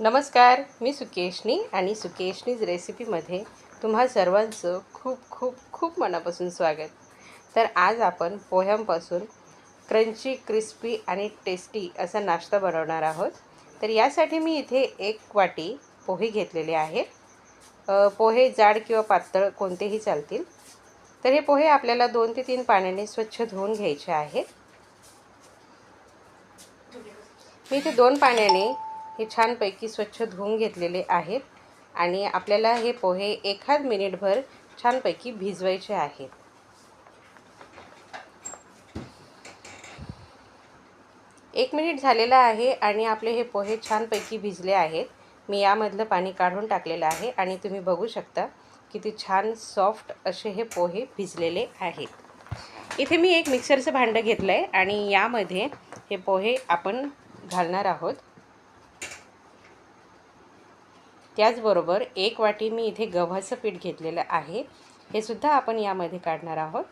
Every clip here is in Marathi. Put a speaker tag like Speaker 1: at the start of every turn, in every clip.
Speaker 1: नमस्कार मी सुकेशनी आणि सुकेशनीज रेसिपीमध्ये तुम्हा सर्वांचं खूप खूप खूप मनापासून स्वागत. तर आज आपण पोह्यांपासून क्रंची क्रिस्पी आणि टेस्टी असा नाश्ता बनवणार आहोत. तर यासाठी मी इथे एक वाटी पोहे घेतलेले आहे पोहे जाड किंवा पातळ कोणतेही चालतील. तर हे पोहे आपल्याला दोन ते तीन पाण्याने स्वच्छ धुवून घ्यायचे आहेत. मी इथे दोन पाण्याने हे छानपैकी स्वच्छ धुवून घेतलेले आहेत आणि आपल्याला हे पोहे एखाद मिनिटभर छानपैकी भिजवायचे आहेत. एक मिनिट झालेला आहे आणि आपले हे पोहे छानपैकी भिजले आहेत. मी यामधलं पाणी काढून टाकलेलं आहे आणि तुम्ही बघू शकता किती छान सॉफ्ट असे हे पोहे भिजलेले आहेत. इथे मी एक मिक्सरचं भांडं घेतलं आहे आणि यामध्ये हे पोहे आपण घालणार आहोत. त्याचबरोबर एक वाटी मी इथे गव्हाचं पीठ घेतलेलं आहे. हे सुद्धा आपण यामध्ये काढणार आहोत.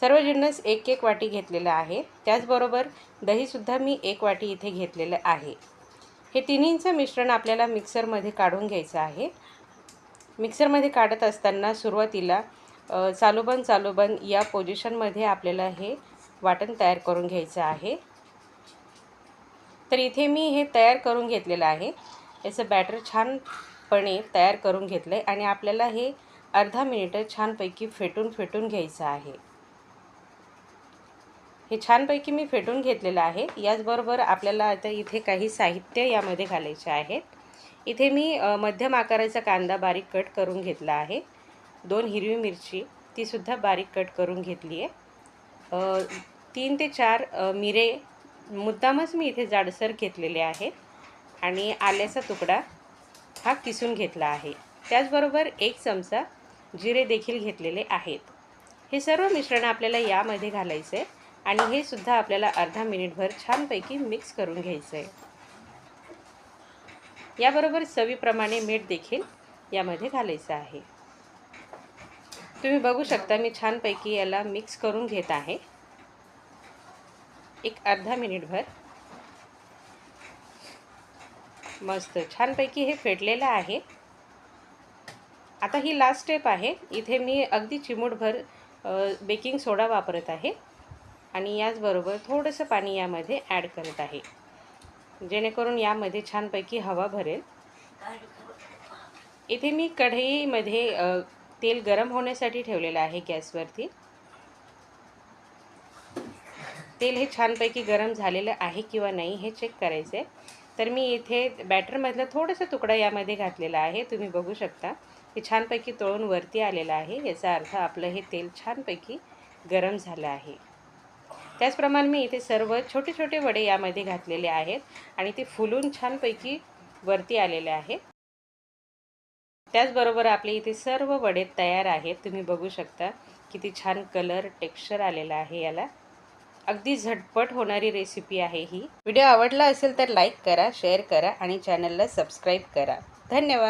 Speaker 1: सर्व जिन्नस एक एक वाटी घेतलेलं आहे. त्याचबरोबर दहीसुद्धा मी एक वाटी इथे घेतलेलं आहे. हे तिन्हींचं मिश्रण आपल्याला मिक्सरमध्ये काढून घ्यायचं आहे. मिक्सरमध्ये काढत असताना सुरुवातीला चालूबन चालूबंद चालूबंद या पोझिशनमध्ये आपल्याला हे वाटण तयार करून घ्यायचं आहे. तर इथे मी हे तयार करून घेतलेलं आहे. याचं बॅटर छानपणे तयार करून घेतलं आहे आणि आपल्याला हे अर्धा मिनिटं छानपैकी फेटून फेटून घ्यायचं आहे. हे छानपैकी मी फेटून घेतलेलं आहे. याचबरोबर आपल्याला आता इथे काही साहित्य यामध्ये घालायचे आहेत. इथे मी मध्यम आकाराचा कांदा बारीक कट करून घेतला आहे. दोन हिरवी मिरची तीसुद्धा बारीक कट करून घेतली आहे. तीन ते चार मिरे मुद्दामच मी इथे जाडसर घेतलेले आहेत. आणि आल्याचा तुकडा हा किसून घेतला आहे. त्याचबरोबर एक चमचा जिरे देखील घेतलेले आहेत. हे सर्व मिश्रण आपल्याला यामध्ये घालायचं आहे आणि हे सुद्धा आपल्याला अर्धा मिनिटभर छानपैकी मिक्स करून घ्यायचं. आहे याबरोबर चवीप्रमाणे मीठ देखील यामध्ये घालायचं आहे. तुम्ही बघू शकता मी छानपैकी याला मिक्स करून घेत आहे. एक अर्धा मिनिटभर मस्त. छानपैकी हे फेटलेलं आहे. आता ही लास्ट स्टेप आहे. इथे मी अगदी चिमूटभर बेकिंग सोडा वापरत आहे. आणि याचबरोबर थोडंसं पाणी यामध्ये ॲड करत आहे. जेणेकरून यामध्ये छानपैकी हवा भरेल. इथे मी कढईमध्ये तेल गरम होण्यासाठी ठेवलेलं आहे गॅसवरती. तेल हे छानपैकी गरम झालेलं आहे किंवा नाही हे चेक करायचं आहे तर मी इथे बॅटरमधलं थोडंसं तुकडा यामध्ये घातलेला आहे. तुम्ही बघू शकता. हे छानपैकी तळून वरती आलेलं आहे. याचा अर्थ आपलं हे तेल छानपैकी गरम झालं आहे. त्याचप्रमाणे मी इथे सर्व छोटे छोटे वडे यामध्ये घातलेले आहेत आणि ते फुलून छानपैकी वरती आलेले आहेत. त्याचबरोबर आपले इथे सर्व वडे तयार आहेत. तुम्ही बघू शकता किती छान कलर टेक्स्चर आलेला आहे याला. अगदी झटपट होणारी रेसिपी आहे ही. व्हिडिओ आवडला असेल तर लाईक करा शेअर करा आणि चॅनलला सबस्क्राईब करा. धन्यवाद.